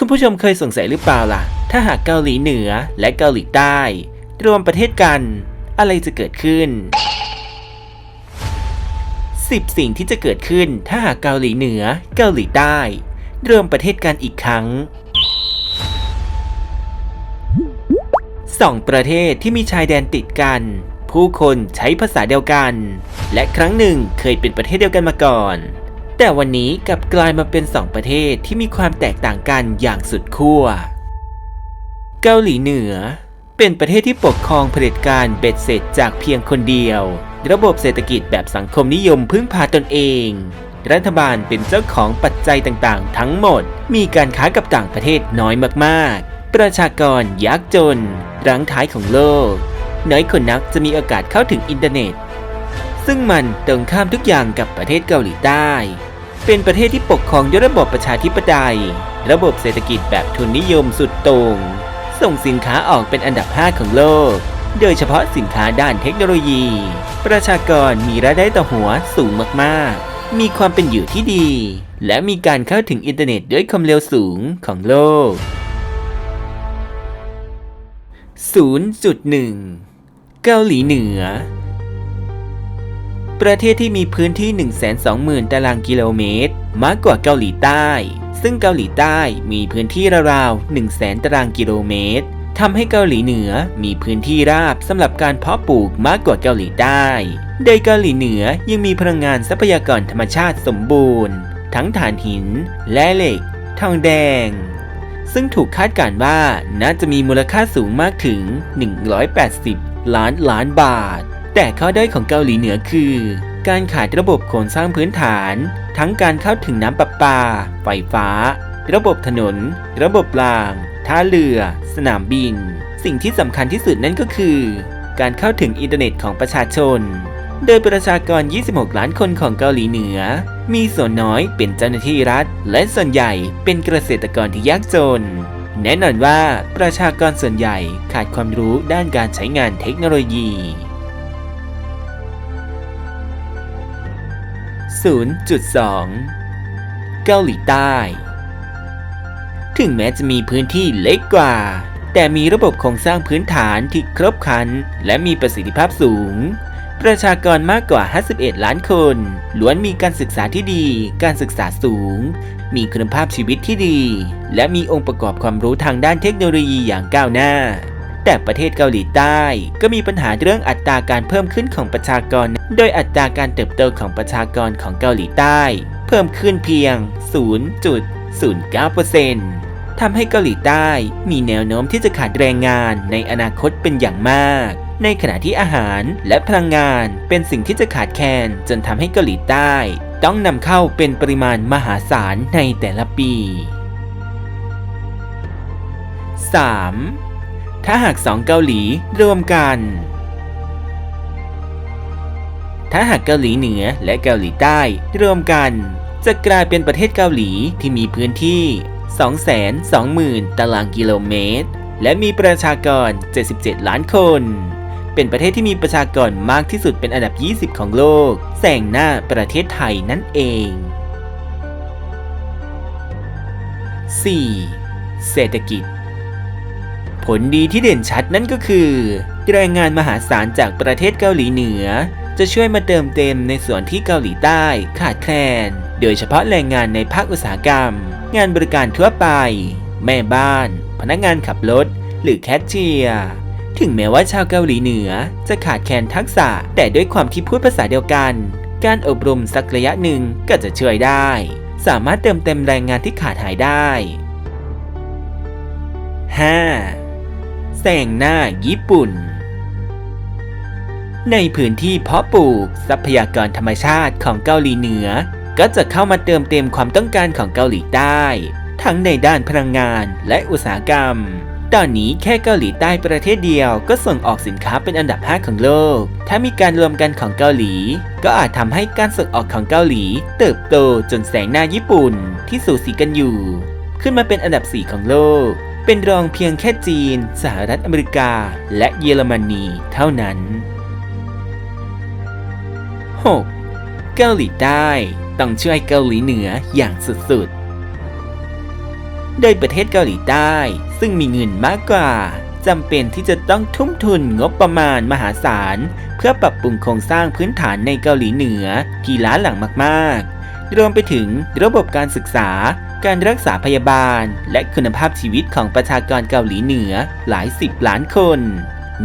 คุณผู้ชมเคยสงสัยหรือเปล่าล่ะ ถ้าหากเกาหลีเหนือและเกาหลีใต้ รวมประเทศกัน อะไรจะเกิดขึ้น 10 สิ่งที่จะเกิดขึ้น ถ้าหากเกาหลีเหนือ เกาหลีใต้ รวมประเทศกันอีกครั้งสองประเทศที่มีชายแดนติดกัน ผู้คนใช้ภาษาเดียวกัน และครั้งหนึ่งเคยเป็นประเทศเดียวกันมาก่อน แต่วันนี้กลับกลายมาเป็นสองประเทศที่มีความแตกต่างกันอย่างสุดขั้ว เกาหลีเหนือ เป็นประเทศที่ปกครองเผด็จการเบ็ดเสร็จจากเพียงคนเดียว ระบบเศรษฐกิจแบบสังคมนิยมพึ่งพาตนเอง รัฐบาลเป็นเจ้าของปัจจัยต่างๆ ทั้งหมด มีการค้ากับต่างประเทศน้อยมากๆ ประชากรยากจนรังท้ายของโลก น้อยคนนักจะมีโอกาสเข้าถึงอินเทอร์เน็ต ซึ่งมันตรงข้ามทุกอย่างกับประเทศเกาหลีใต้ เป็นประเทศที่ปกครองด้วยระบบประชาธิปไตย ระบบเศรษฐกิจแบบทุนนิยมสุดโต่งส่งสินค้าออกเป็นอันดับ 5 ของโลก โดยเฉพาะสินค้าด้านเทคโนโลยี ประชากรมีรายได้ต่อหัวสูงมากๆ มีความเป็นอยู่ที่ดี และมีการเข้าถึงอินเทอร์เน็ตด้วยความเร็วสูงของโลก 0.1 เกาหลีเหนือ ประเทศที่มีพื้นที่ 120,000 ตารางกิโลเมตร มากกว่าเกาหลีใต้ ซึ่งเกาหลีใต้มีพื้นที่ราวๆ 100,000 ตารางกิโลเมตรทำให้เกาหลีเหนือมีพื้นที่ราบสำหรับการเพาะปลูกมากกว่าเกาหลีใต้ โดยเกาหลีเหนือยังมีพลังงานทรัพยากรธรรมชาติสมบูรณ์ ทั้งถ่านหิน และเหล็ก ทองแดง ซึ่งถูกคาดการณ์ว่าน่าจะมีมูลค่าสูงมากถึง 180 ล้านล้านบาท แต่ข้อด้อยของเกาหลีเหนือคือ การขาดระบบโครงสร้างพื้นฐาน ทั้งการเข้าถึงน้ำประปา ไฟฟ้า ระบบถนน ระบบราง ท่าเรือ สนามบิน สิ่งที่สำคัญที่สุดนั่นก็คือ การเข้าถึงอินเทอร์เน็ตของประชาชน โดยประชากร 26 ล้านคนของเกาหลีเหนือ มีส่วนน้อยเป็นเจ้าหน้าที่รัฐ และส่วนใหญ่เป็นเกษตรกรที่ยากจนแน่นอนว่าประชากรส่วนใหญ่ขาดความรู้ด้านการใช้งานเทคโนโลยี 0.2 เกาหลีใต้ ถึงแม้จะมีพื้นที่เล็กกว่า แต่มีระบบโครงสร้างพื้นฐานที่ครบครัน และมีประสิทธิภาพสูง ประชากรมากกว่า 51 ล้านคน ล้วนมีการศึกษาที่ดี การศึกษาสูง มีคุณภาพชีวิตที่ดี และมีองค์ประกอบความรู้ทางด้านเทคโนโลยีอย่างก้าวหน้า แต่ประเทศเกาหลีใต้ ก็มีปัญหาเรื่องอัตราการเพิ่มขึ้นของประชากร โดยอัตราการเติบโตของประชากรของเกาหลีใต้ เพิ่มขึ้นเพียง 0.09%ทำให้เกาหลีใต้มีแนวโน้มที่จะขาดแรงงานในอนาคตเป็นอย่างมาก ในขณะที่อาหารและพลังงานเป็นสิ่งที่จะขาดแคลนจนทำให้เกาหลีใต้ ต้องนำเข้าเป็นปริมาณมหาศาลในแต่ละปี 3. ถ้าหากสองเกาหลีรวมกัน ถ้าหากเกาหลีเหนือและเกาหลีใต้รวมกัน จะกลายเป็นประเทศเกาหลีที่มีพื้นที่ 220,000 ตารางกิโลเมตร และมีประชากร 77 ล้านคน เป็นประเทศที่มีประชากรมากที่สุดเป็นอันดับ 20 ของโลกแซงหน้าประเทศไทยนั่นเอง 4. เศรษฐกิจ ผลดีที่เด่นชัดนั่นก็คือแรงงานมหาศาลจากประเทศเกาหลีเหนือ จะช่วยมาเติมเต็มในส่วนที่เกาหลีใต้ขาดแคลน โดยเฉพาะแรงงานในภาคอุตสาหกรรม งานบริการทั่วไป แม่บ้าน พนักงานขับรถ หรือแคชเชียร์ถึงแม้ว่าชาวเกาหลีเหนือจะขาดแคลนทักษะ แต่ด้วยความที่พูดภาษาเดียวกัน การอบรมสักระยะหนึ่งก็จะช่วยได้ สามารถเติมเต็มแรงงานที่ขาดหายได้ 5. แซงหน้าญี่ปุ่น ในพื้นที่เพาะปลูกทรัพยากรธรรมชาติของเกาหลีเหนือ ก็จะเข้ามาเติมเต็มความต้องการของเกาหลีใต้ ทั้งในด้านพลังงานและอุตสาหกรรม ตอนนี้แค่เกาหลีใต้ประเทศเดียวก็ส่งออกสินค้าเป็นอันดับ 5 ของโลก ถ้ามีการรวมกันของเกาหลี ก็อาจทำให้การส่งออกของเกาหลี เติบโตจนแซงหน้าญี่ปุ่นที่สูสีกันอยู่ ขึ้นมาเป็นอันดับ 4 ของโลก เป็นรองเพียงแค่จีน สหรัฐอเมริกา และเยอรมนีเท่านั้น 6. เกาหลีใต้ต้องช่วยเกาหลีเหนืออย่างสุดๆ โดยประเทศเกาหลีใต้ซึ่งมีเงินมากกว่าจำเป็นที่จะต้องทุ่มทุนงบประมาณมหาศาล เพื่อปรับปรุงโครงสร้างพื้นฐานในเกาหลีเหนือที่ล้าหลังมากๆ รวมไปถึงระบบการศึกษา การรักษาพยาบาล และคุณภาพชีวิตของประชากรเกาหลีเหนือหลายสิบล้านคน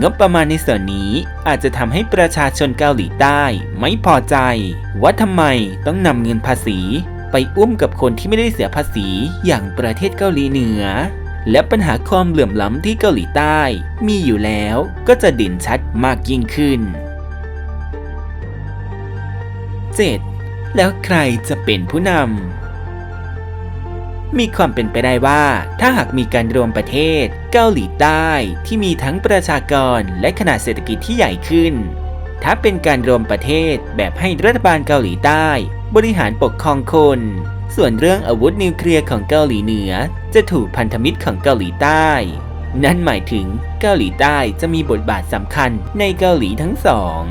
งบประมาณในส่วนนี้อาจจะทำให้ประชาชนเกาหลีใต้ไม่พอใจ ว่าทำไมต้องนำเงินภาษี ไปอุ้มกับคนที่ไม่ได้เสียภาษีอย่างประเทศเกาหลีเหนือ และปัญหาความเหลื่อมล้ำที่เกาหลีใต้ มีอยู่แล้วก็จะเด่นชัดมากยิ่งขึ้น 7. แล้วใครจะเป็นผู้นำ มีความเป็นไปได้ว่า ถ้าหากมีการรวมประเทศ เกาหลีใต้ที่มีทั้งประชากรและขนาดเศรษฐกิจที่ใหญ่ขึ้น ถ้าเป็นการรวมประเทศแบบให้รัฐบาลเกาหลีใต้ บริหารปกครองคน ส่วนเรื่องอาวุธนิวเคลียร์ของเกาหลีเหนือ จะถูกพันธมิตรของเกาหลีใต้ นั่นหมายถึงเกาหลีใต้จะมีบทบาทสำคัญในเกาหลีทั้งสอง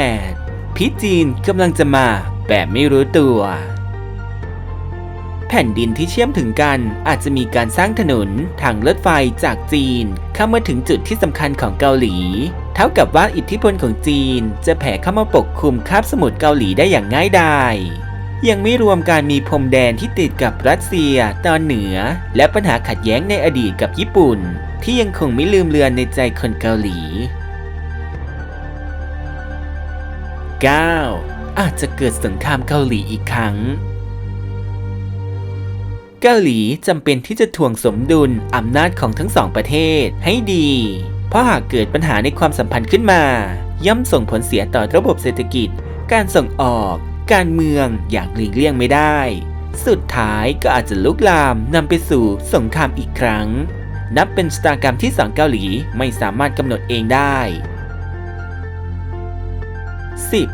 8. พิษจีนกำลังจะมาแบบไม่รู้ตัว แผ่นดินที่เชื่อมถึงกันอาจจะมีการสร้างถนนทางรถไฟจากจีน เข้ามาถึงจุดที่สำคัญของเกาหลี เท่ากับว่าอิทธิพลของจีนจะแผ่เข้ามาปกคลุมคาบสมุทรเกาหลีได้อย่างง่ายดายยังไม่รวมการมีพรมแดนที่ติดกับรัสเซียตอนเหนือ และปัญหาขัดแย้งในอดีตกับญี่ปุ่น ที่ยังคงไม่ลืมเลือนในใจคนเกาหลี 9. อาจจะเกิดสงครามเกาหลีอีกครั้ง เกาหลีจำเป็นที่จะถ่วงสมดุลอำนาจของทั้งสองประเทศให้ดี เพราะหากเกิดปัญหาในความสัมพันธ์ขึ้นมา ย่อมส่งผลเสียต่อระบบเศรษฐกิจ การส่งออก การเมืองอย่างหลีกเลี่ยงไม่ได้ สุดท้ายก็อาจจะลุกลามนำไปสู่สงครามอีกครั้ง นับเป็นชะตากรรมที่สองเกาหลีไม่สามารถกำหนดเองได้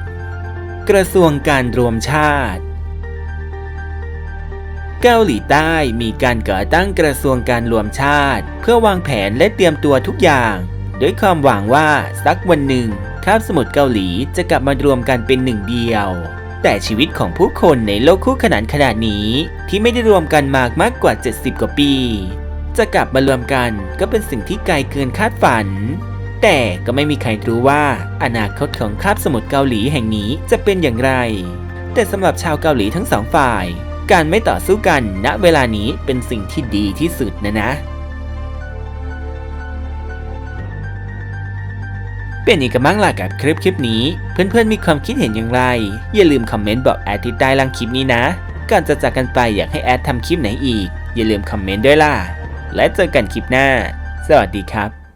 10. กระทรวงการรวมชาติ เกาหลีใต้มีการก่อตั้งกระทรวงการรวมชาติ เพื่อวางแผนและเตรียมตัวทุกอย่างด้วยความหวังว่าสักวันหนึ่งคาบสมุทรเกาหลีจะกลับมารวมกันเป็นหนึ่งเดียว แต่ชีวิตของผู้คนในโลกคู่ขนานขนาดนี้ที่ไม่ได้รวมกันมากมากกว่า 70 กว่าปี จะกลับมารวมกันก็เป็นสิ่งที่ไกลเกินคาดฝัน แต่ก็ไม่มีใครรู้ว่าอนาคตของคาบสมุทรเกาหลีแห่งนี้จะเป็นอย่างไร แต่สำหรับชาวเกาหลีทั้งสองฝ่าย การไม่ต่อสู้กันณเวลานี้เป็นสิ่งที่ดีที่สุดนะนะ เป็นอีกกันบ้างล่ะกับคลิปคลิปนี้ เพื่อนๆมีความคิดเห็นอย่างไร อย่าลืมคอมเมนต์บอกแอดที่ใต้ล่างคลิปนี้นะ ก่อนจะจากกันไปอยากให้แอดทำคลิปไหนอีก อย่าลืมคอมเมนต์ด้วยล่ะ และเจอกันคลิปหน้า สวัสดีครับ